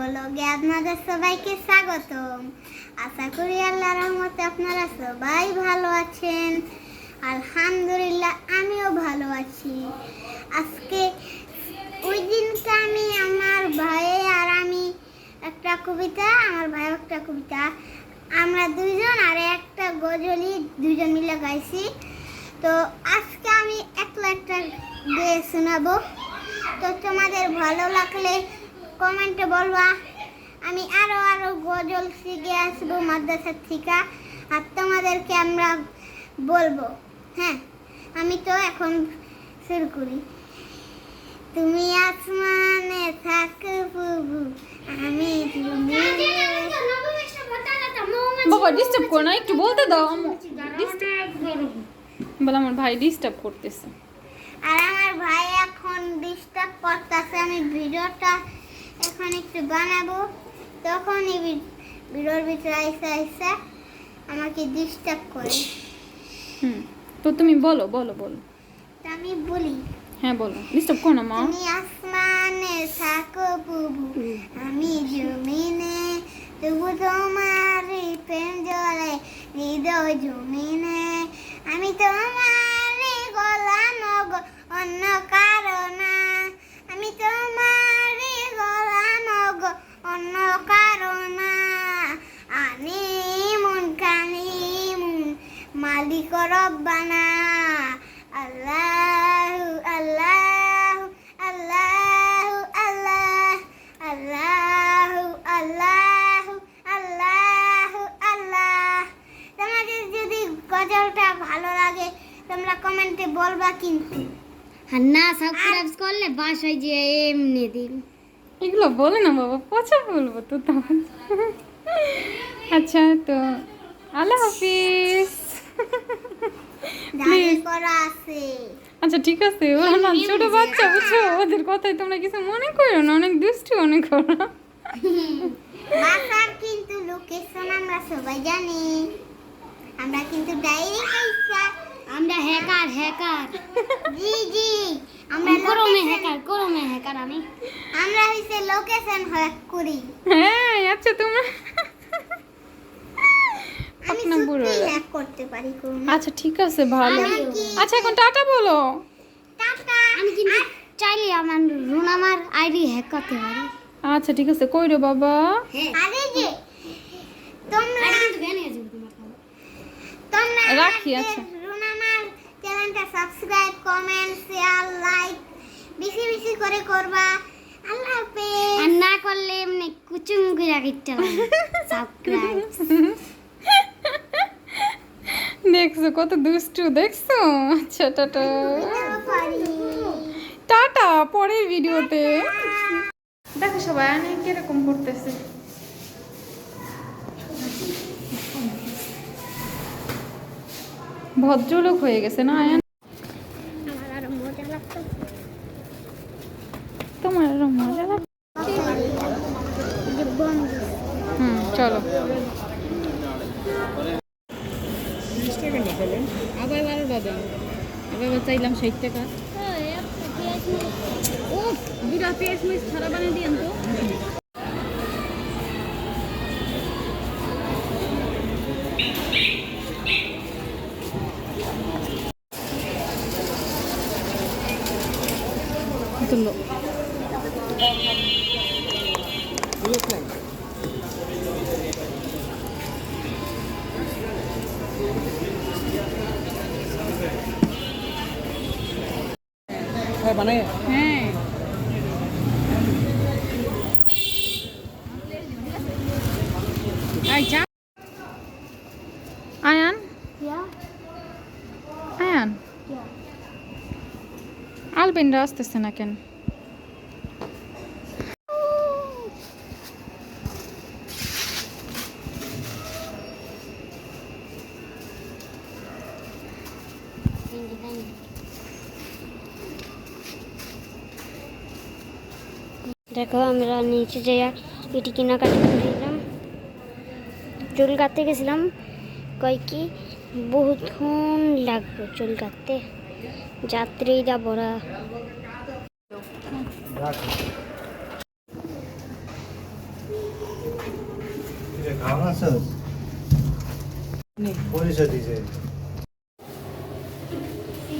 ব্লগে আপনাদের সবাইকে স্বাগতম। আশা করি আল্লাহ রহমতে আপনারা সবাই ভালো আছেন। আলহামদুলিল্লাহ, আমিও ভালো আছি। আজকে ওই দিনটা আমি আমার ভাই আর আমি একটা কবিতা, আমার ভাই একটা কবিতা। আমরা দুইজন আর একটা গজলি দুইজন মিলে গাইছি। তো আজকে আমি একলা একটা গেয়ে শোনাবো। তো তোমাদের ভালো লাগলে কমেন্টে বলবা। আমি আরও আরও গজল শিখে আসব মাদ্রাসার থেকে। আর তোমাদেরকে আমরা বলব হ্যাঁ আমি তো এখন শুরু করি। তুমি আসমানে থাকো প্রভু আমি বাবা ডিস্টার্ব করো না একটু বলতে দাও বলে আমার ভাই ডিস্টার্ব করতেছে। আর আমার ভাই এখন ডিস্টার্ব করতেছে আমি ভিডিওটা এখন একটু বানাবো। তখন এই ভিডিওর ভিতরে আইসা আইসা আমাকে ডিস্টার্ব করে। হুম তো তুমি বলো বলো বলো। আমি বলি হ্যাঁ বলো। ডিস্টার্ব করো না মা। তুমি আসমানে থাকো প্রভু আমি জমিনে তবু তোমার প্রেম জলে হৃদয় জমিনে। আমি তোমার গলানো গো অন্য কারণা আমি তোমার অন্য কারণা। আনি মন, কানি মালিক রব্বানা। আল্লাহ আল্লাহ আল্লাহ আল্লাহ। আল্লাহ আল্লাহ আল্লাহ আল্লাহ। তোমাদের যদি গজলটা ভালো লাগে, তোমরা কমেন্টে বলবা কিন্তু। আর না সাবস্ক্রাইব করলে বাসায় যে এমনি দিন। এগুলো বলে না বাবা পচা বলব তো তখন আচ্ছা তো আল্লাহ হাফিজ। আচ্ছা ঠিক আছে ওরা না ছোট বাচ্চা বুঝছ? ওদের কথাই তোমরা কিছু মনে করো না অনেক দুষ্টু মনে করো বাসার কিন্তু লোকেশন আমরা সবাই জানি। আমরা কিন্তু ডাইরেক্ট আমরা হ্যাকার হ্যাকার জি জি। আমরা করমে location- হ্যাকার করমে হ্যাকার আমি। আমরা হইছে লোকেশন হ্যাক করি। হ্যাঁ আচ্ছা তোমরা আমি আপনা বুড়ো সত্যি হ্যাক করতে পারি কোন আচ্ছা ঠিক আছে ভালো। আচ্ছা এখন টাটা বলো। টাটা। আমি কিন্তু চাইলে আমার রুন আমার আইডি হ্যাক করতে পারি। আচ্ছা ঠিক আছে কই রে বাবা আরে যে। তোমরা রাখি, আচ্ছা। সাবস্ক্রাইব কমেন্ট শেয়ার লাইক বেশি বেশি করে করবা। আল্লাহ হাফেজ। আর না করলে এমনি কুচুম করে সাবস্ক্রাইব দেখছ কত দুষ্টু দেখছ? আচ্ছা টাটা। পারি টাটা পরের ভিডিওতে। দেখো সবাই অনেক কীরকম করতেছে ভদ্রলোক হয়ে গেছে না আয়ান আমার আরও মজা লাগতো তোমার আরও মজা লাগে যে বন্ধু হুম চলো দাদা আবার চাইলাম ষাট টাকা। ও বিরা পেঁয়াজ মিস খারাপ বানিয়ে দিয়েন তো। হ্যাঁ আচ্ছা আয়ান? আয়ান? আলবেনরা আসতেছে না কেন? দেখো আমরা নিচে যাইয়া এটি কেনাকাটি করেছিলাম চুল কাটতে গেছিলাম। কয় কি? বহুক্ষণ লাগবে চুল কাটতে। যাত্রীরা বড়া।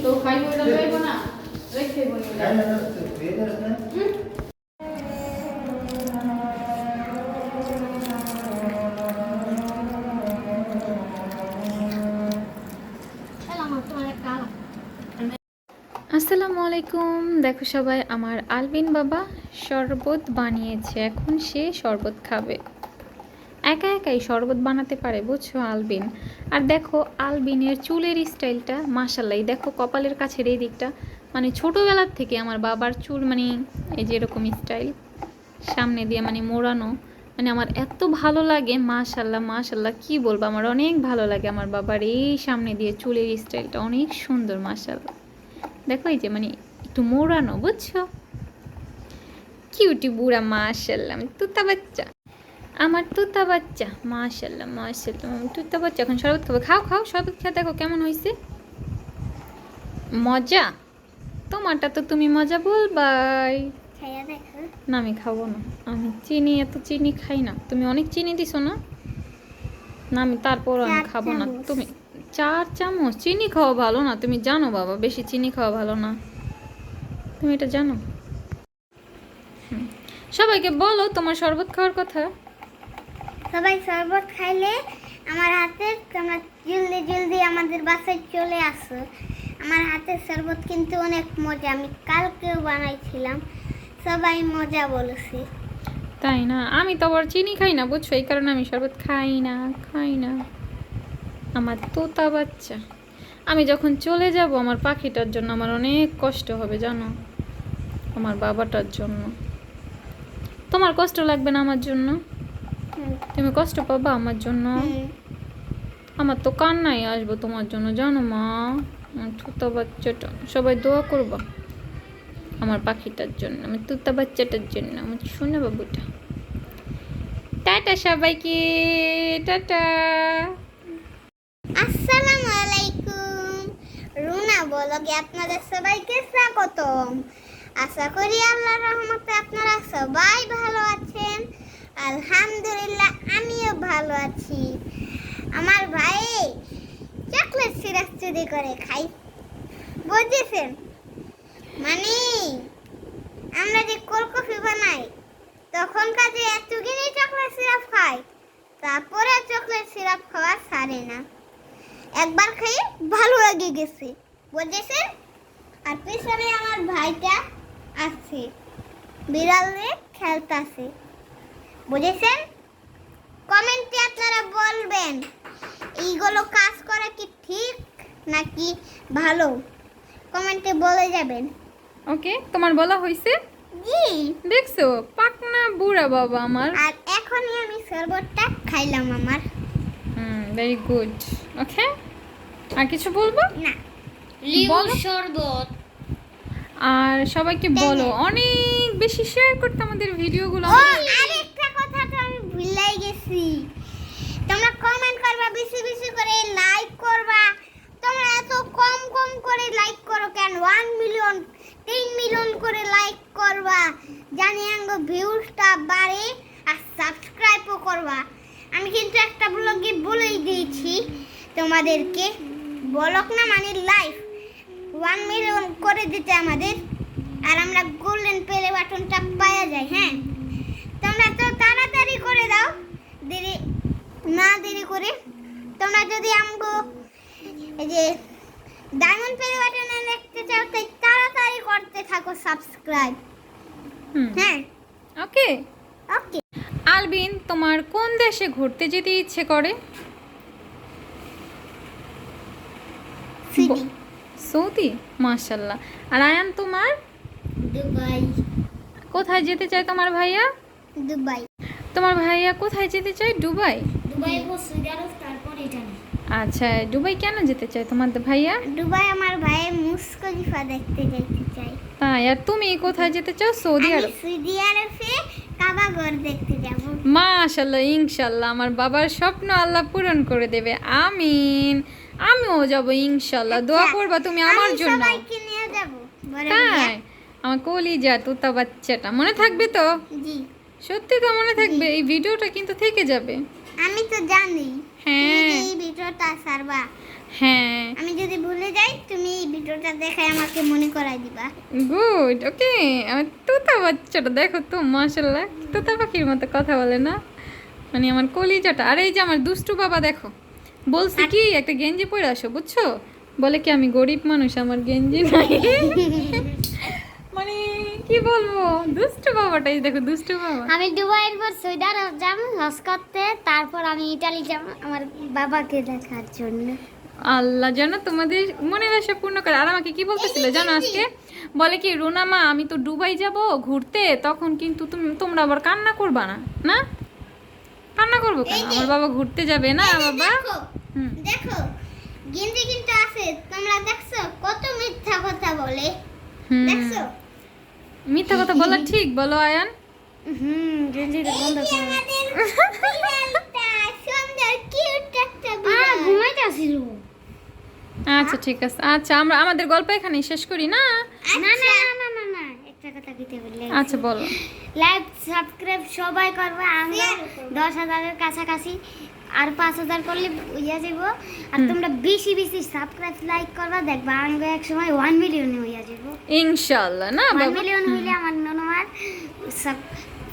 তো খাইবো না? রেখে বনি আলাইকুম। দেখো সবাই, আমার আলবিন বাবা শরবত বানিয়েছে। এখন সে শরবত খাবে। একা একাই শরবত বানাতে পারে, বুঝছ আলবিন? আর দেখো, আলবিনের চুলের স্টাইলটা মাসাল্লাই দেখো, কপালের কাছের এই দিকটা। মানে ছোটোবেলার থেকে আমার বাবার চুল মানে এই যে এরকম স্টাইল, সামনে দিয়ে মানে মোড়ানো মানে আমার এত ভালো লাগে মাশাল্লাহ মাশাল্লাহ কি বলব? আমার অনেক ভালো লাগে আমার বাবার এই সামনে দিয়ে চুলের স্টাইলটা। অনেক সুন্দর মাশাল্লাহ দেখো এই যে মানে একটু মোড়ানো বুঝছ? কিউটি বুড়া মাশাল্লাহ আমি তুতা বাচ্চা। আমার তুতা বাচ্চা মাশাল্লাহ মাশাল্লাহ আমি তুতা বাচ্চা। এখন শরবত খাব। খাও খাও শরবত খেয়ে দেখো কেমন হয়েছে। মজা? তোমারটা তো তুমি মজা বলবাই। না আমি খাব না। আমি চিনি এত চিনি খাই না। তুমি অনেক চিনি দিছো না? না আমি তারপরও আমি খাব না। তুমি চার চামচ। চিনি খাওয়া ভালো না। তুমি জানো বাবা বেশি চিনি খাওয়া ভালো না। তুমি এটা জানো? সবাইকে বলো তোমার শরবত খাওয়ার কথা। সবাই শরবত খাইলে আমার হাতে তোমরা জলদি জলদি আমাদের বাসায় চলে আসো। আমার হাতের শরবত কিন্তু অনেক মজা। আমি কালকেও বানাইছিলাম। সবাই মজা বলেছে। তাই না? আমি তো আবার চিনি খাই না বুঝছ? এই কারণে আমি শরবত খাই না খাই না। আমার তোতা বাচ্চা। আমি যখন চলে যাব আমার পাখিটার জন্য আমার অনেক কষ্ট হবে জানো? আমার বাবাটার জন্য। তোমার কষ্ট লাগবে না আমার জন্য? তুমি কষ্ট পাবা আমার জন্য? আমার তো কান্নাই আসব তোমার জন্য জানো মা? আমার তুতা বাচ্চাটা সবাই দোয়া করবা আমার পাখিটার জন্য আমার তুতা বাচ্চাটার জন্য। আমার শোনা বাবুটা টাটা সবাইকে টাটা আসসালামু আলাইকুম বলগে আপনাদের সবাইকে স্বাগতম। আশা করি আল্লাহ রহমতে আপনারা সবাই ভালো আছেন। আলহামদুলিল্লাহ, আমিও ভালো আছি। আমার ভাই চকলেট সিরাপ চুরি করে খাই বুঝেছেন? মানে আমরা যে কোল্ড কফি বানাই তখন কাজে এতগুলি চকলেট সিরাপ খাই তারপরে চকলেট সিরাপ খাওয়া সারে না। একবার খেয়ে ভালো লাগে গেছে। বুঝেছেন আর পিছনে আমার ভাইটা আছে বিড়াল নিয়ে খেলতেছে। বুঝেছেন? কমেন্টে আপনারা বলবেন এইগুলো কাজ করা কি ঠিক নাকি ভালো? কমেন্টে বলে যাবেন। ওকে তোমার বলা হয়েছে জি। দেখছ পাকনা বুড়া বাবা আমার। আর এখনই আমি শরবতটা খাইলাম আমার। হুম ভেরি গুড ওকে আর কিছু বলব? না। লেবুর শরবত। আর সবাইকে বলো অনেক বেশি শেয়ার করতে আমাদের ভিডিওগুলো। আরেকটা কথা তো আমি ভুলাই গেছি। তোমরা কমেন্ট করবা বেশি বেশি করে লাইক করবা। তোমরা এত কম কম করে লাইক করো কেন? ওয়ান মিলিয়ন তিন মিলিয়ন করে লাইক করবা। জানি আঙ্গ ভিউজটা বাড়ে আর সাবস্ক্রাইবও করবা। আমি কিন্তু একটা ব্লগে বলেই দিয়েছি। তোমাদেরকে বলক না মানে লাইফ ওয়ান মিলিয়ন করে দিতে আমাদের আর আমরা গোল্ডেন পেলে বাটনটা পাওয়া যায় হ্যাঁ? তোমরা তো তাড়াতাড়ি করে দাও দেরি না দেরি করে। তোমরা যদি আমগো এই যে ডায়মন্ড পেলে বাটনে দেখতে চাও তাই তাড়াতাড়ি করতে থাকো সাবস্ক্রাইব হ্যাঁ? ওকে। ওকে। আলবিন তোমার কোন দেশে ঘুরতে যেতে ইচ্ছে করে? City Saudi? মাশাল্লাহ। আর আয়ান তোমার? দুবাই। কোথায় যেতে চায় তোমার ভাইয়া? দুবাই। তোমার ভাইয়া কোথায় যেতে চায়? দুবাই? দুবাই তারপর আচ্ছা দুবাই কেন যেতে চায় তোমার ভাইয়া? দুবাই আমার ভাইয়ের মুস্কলিফা দেখতে যেতে চাই তাই আর তুমি কোথায় যেতে চাও? সৌদি আরব সৌদি আরবে কাবাগর দেখতে যাব। মাশাল্লাহ ইনশাল্লাহ আমার বাবার স্বপ্ন আল্লাহ পূরণ করে দেবে। আমিন। আমিও যাব ইনশাল্লাহ। দোয়া করবা তুমি আমার আমি জন্য তাই? আমার কলিজা তোতা বাচ্চাটা মনে থাকবে তো? জি। সত্যি তো মনে থাকবে এই ভিডিওটা কিন্তু থেকে যাবে। আমি তো জানি। হ্যাঁ। এই ভিডিওটা সারবা হ্যাঁ। আমি যদি ভুলে যাই তুমি এই ভিডিওটা দেখে আমাকে মনে করাই দিবা। গুড ওকে আমার তোতা বাচ্চাটা দেখো তো মাশাল্লাহ তোতা পাখির মতো কথা বলে না। মানে আমার কলিজাটা আর এই যে আমার দুষ্টু বাবা দেখো। বলছি কি একটা গেঞ্জি পরে আসো বুঝছ? বলে কি আমি গরিব মানুষ আমার গেঞ্জি নাই। মানে কি বলব? দুষ্টু বাবাটাই দেখো দুষ্টু বাবা। আমি দুবাইয়ের পর আরব যাব হজ করতে তারপর আমি ইটালি যাব আমার বাবাকে দেখার জন্য। আল্লাহ যেন তোমাদের মনের আশা পূর্ণ করে। আর আমাকে কি বলতেছিল জানো আজকে? বলে কি রুনা মা আমি তো দুবাই যাব ঘুরতে তখন কিন্তু তুমি তোমরা আবার কান্না করবা না না? কান্না করব কেন? আমার বাবা ঘুরতে যাবে না বাবা? দেখো হুম। দেখো গেঞ্জি কিন্তু আছে তোমরা দেখছ? কত মিথ্যা কথা বলে। হুম। দেখছ? মিথ্যা কথা বলা ঠিক বলো আয়ান। হুম গেঞ্জিটা বন্ধ করো আচ্ছা ঠিক আছে। আচ্ছা আমরা আমাদের গল্প এখানে শেষ করি না? না না না না না একটা কথা বললে আচ্ছা বলো। লাইক সাবস্ক্রাইব সবাই করবে। আমরা দশ হাজারের কাছাকাছি আর পাঁচ হাজার করলে হইয়া যাব আর তোমরা বেশি বেশি সাবস্ক্রাইব লাইক করবা। দেখবা আঙ্গ এক সময় ওয়ান মিলিয়ন হইয়া যাব ইনশাল্লাহ না ওয়ান মিলিয়ন হইলে আমার ননমার সব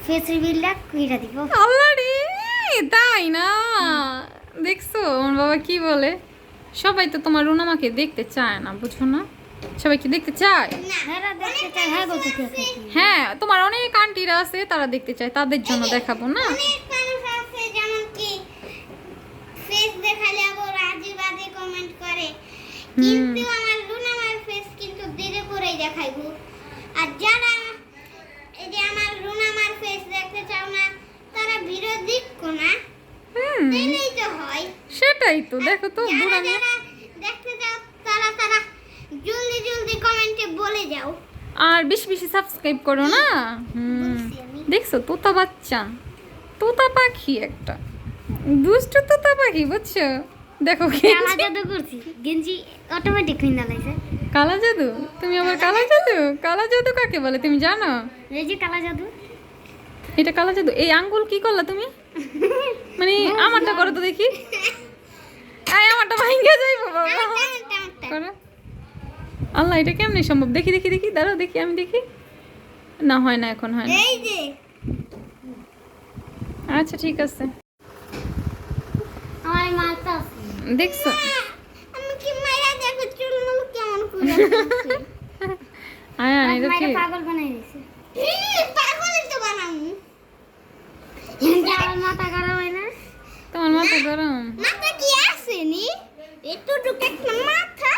ফেস রিভিলটা কইরা দিব। আল্লাহ রে তাই না? দেখছ আমার বাবা কি বলে? সবাই তো তোমার রুনামাকে দেখতে চায় না বুঝো না? সবাই কি দেখতে চায়? হ্যাঁ চাই হ্যাঁ হ্যাঁ তোমার অনেক আন্টিরা আছে তারা দেখতে চায় তাদের জন্য দেখাবো না? অনেক মানুষ আছে যেমন কি ফেস দেখালে আবার আজে কমেন্ট করে। কিন্তু আমার ফেস কিন্তু ধীরে করেই দেখাইবো। আর যারা এই যে আমার রুনামার ফেস দেখতে চাও না তারা বিরোধী কোনা হুম। তো হয়। সেটাই তো দেখো তো বুড়া মেয়ে। দেখতে চাও তারা তারা জলদি জলদি কমেন্টে বলে যাও। আর বেশি বেশি সাবস্ক্রাইব করো না? হুম। দেখছ তোতা বাচ্চা। তোতা পাখি একটা। দুষ্টু তোতা পাখি বুঝছ? দেখো কালা। জাদু করছি। গেঞ্জি অটোমেটিক কিনা লাইছে কালা জাদু? তুমি আবার কালা জাদু? কালা জাদু কাকে বলে তুমি জানো? এই যে কালা জাদু। এটা কালা জাদু। এই আঙ্গুল কি করলা তুমি? মানে আমারটা করো তো দেখি। আয় আমারটা ভাঙ্গে যাইবো বাবা আমারটা, আমারটা, আমারটা। করো আল্লাহ এটা কেমনে সম্ভব? দেখি দেখি দেখি দাঁড়াও দেখি আমি দেখি। না হয় না এখন হয় না। আচ্ছা ঠিক আছে। দেখছ। আয়ান এটা পাগল বানাই দিছে। পাগলই তো বানামু আমার মাথা খারাপ হয় না? তোমার মাথা গরম। মাথা কি আসেনি একটু টুক একটা মাথা।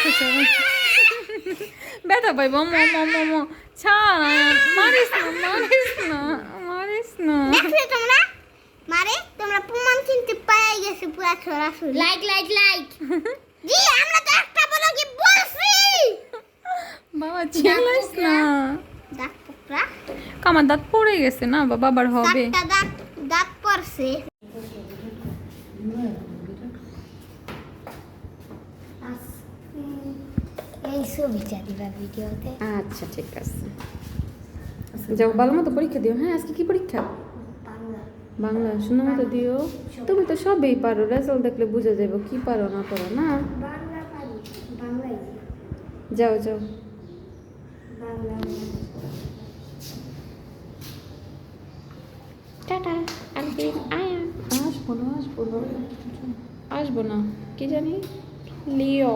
এই দেখো সবাই ব্যথা পাইব মো মো মো মো ছাড় মারিস না মারিস না মারিস না দেখলে তোমরা? মারে তোমরা প্রমাণ কিন্তু পাই গেছে পুরা সরাসরি। লাইক লাইক লাইক জি আমরা তো একটা বলো কি বলছি। বাবা চিল্লাইস না দাঁত পোকরা আমার দাঁত পড়ে গেছে না বাবার হবে। দাঁত দাঁত পড়ছে। এই ছবিটা দিবা ভিডিওতে। আচ্ছা ঠিক আছে। যাও ভালো মতো পরীক্ষা দিও। হ্যাঁ আজকে কি পরীক্ষা? বাংলা। বাংলা সুন্দর মতো দিও। তুমি তো সবই পারো রেজাল্ট দেখলে বুঝে যাব কি পারো না পারো না? যাও যাও। টাটা আলবিন আয়ান আসব না আসব না। আসব না। কি জানি? লিও।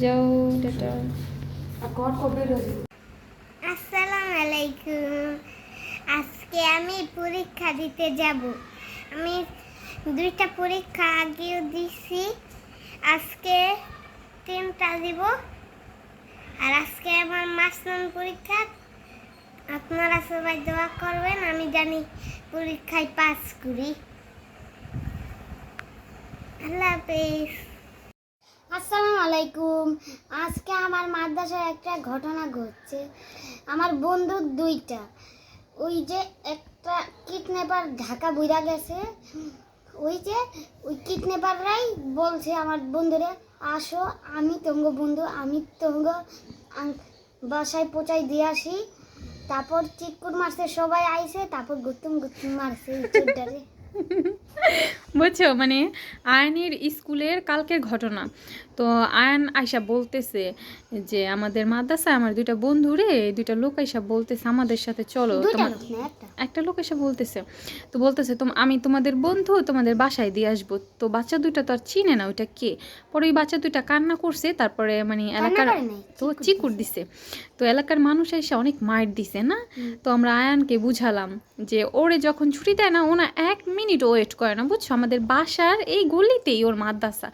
যাও। টাটা। আসসালামু আলাইকুম। আজকে আমি পরীক্ষা দিতে যাব। আমি দুইটা পরীক্ষা আগেও দিছি। আজকে তিনটা দিব। আর আজকে আমার মাসলাম পরীক্ষা। আপনারা সবাই দোয়া করবেন আমি জানি পরীক্ষায় পাস করি। আল্লাহ হাফেজ। আসসালামু আলাইকুম। আজকে আমার মাদ্রাসায় একটা ঘটনা ঘটছে। আমার বন্ধু দুইটা। ওই যে একটা কিডন্যাপার ঢাকা বুইরা গেছে। ওই যে ওই কিডন্যাপাররাই বলছে আমার বন্ধুরে, আসো, আমি তোমার বন্ধু, আমি আং- বাসায় পৌঁছাই দিয়ে আসি। তারপর চিকুর মারছে, সবাই আইছে, তারপর গুতুম গুতুম মারছে। বুঝছ? মানে আয়নের স্কুলের কালকের ঘটনা। তো আয়ন আয়সা বলতেছে যে আমাদের মাদ্রাসায় আমার দুইটা বন্ধু রে দুইটা লোক আইসা বলতেছে আমাদের সাথে চলো। তোমার একটা। লোক এসে বলতেছে। তো বলতেছে তোম আমি তোমাদের বন্ধু তোমাদের বাসায় দিয়ে আসব। তো বাচ্চা দুইটা তো আর চিনে না ওইটা কে? পরে ওই বাচ্চা দুইটা কান্না করছে তারপরে মানে এলাকার তো চিকুর দিছে। তো এলাকার মানুষ এসে অনেক মাইর দিছে না? তো আমরা আয়ানকে বুঝালাম যে ওরে যখন ছুটি দেয় না ওনা এক মিনিট ওয়েট করে না বুঝছ? আমাদের বাসার এই গলিতেই ওর মাদ্রাসা।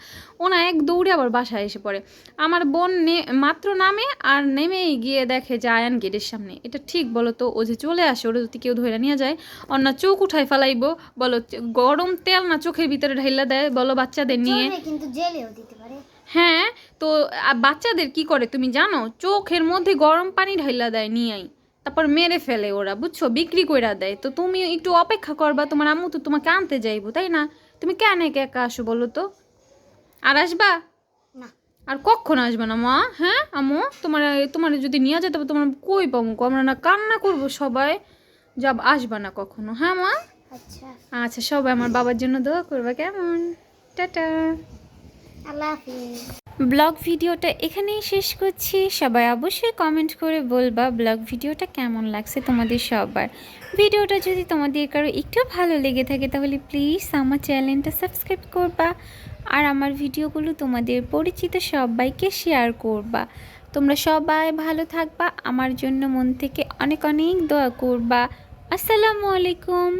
ওনা এক দৌড়ে আবার বাসায় এসে পড়ে। আমার বোন নে- মাত্র নামে আর নেমেই গিয়ে দেখে যে আয়ান গেটের সামনে। এটা ঠিক বলো তো ও যে চলে আসে ওরা যদি কেউ ধরে নিয়ে যায় অন্য চোখ উঠায় ফেলাইবো বলো গরম তেল না চোখের ভিতরে ঢাইলা দেয় বলো বাচ্চাদের নিয়ে। কিন্তু জেলেও দিতে পারে। হ্যাঁ তো বাচ্চাদের কি করে তুমি জানো? চোখের মধ্যে গরম পানি ঢাইলা দেয় নিয়েই তারপর মেরে ফেলে ওরা বুঝছ? বিক্রি কইরা দেয়। তো তুমি একটু অপেক্ষা করবা তোমার আম্মু তো তোমাকে আনতে যাইবো তাই না? তুমি কেন একা একা আসো বলো তো? আর আসবা? আর কখন আসবে না মা? হ্যাঁ আম্মু? তোমার তোমার যদি নিয়ে যেতে তোমার কই পাবো? আমরা না কান্না করব সবাই। যাব আসবে না কখনো। হ্যাঁ মা? আচ্ছা। আচ্ছা সবাই আমার বাবার জন্য দোয়া করবা কেমন? টাটা। আল্লাহ হাফিজ। ব্লগ ভিডিওটা এখানেই শেষ করছি। সবাই অবশ্যই কমেন্ট করে বলবা ব্লগ ভিডিওটা কেমন লাগছে তোমাদের সবার। ভিডিওটা যদি তোমাদের কারও একটু ভালো লেগে থাকে তাহলে প্লিজ আমার চ্যানেলটা সাবস্ক্রাইব করবা। আর আমার ভিডিওগুলো তোমাদের পরিচিত সবাইকে শেয়ার করবা। তোমরা সবাই ভালো থাকবা। আমার জন্য মন থেকে অনেক অনেক দোয়া করবা। আসসালামু আলাইকুম।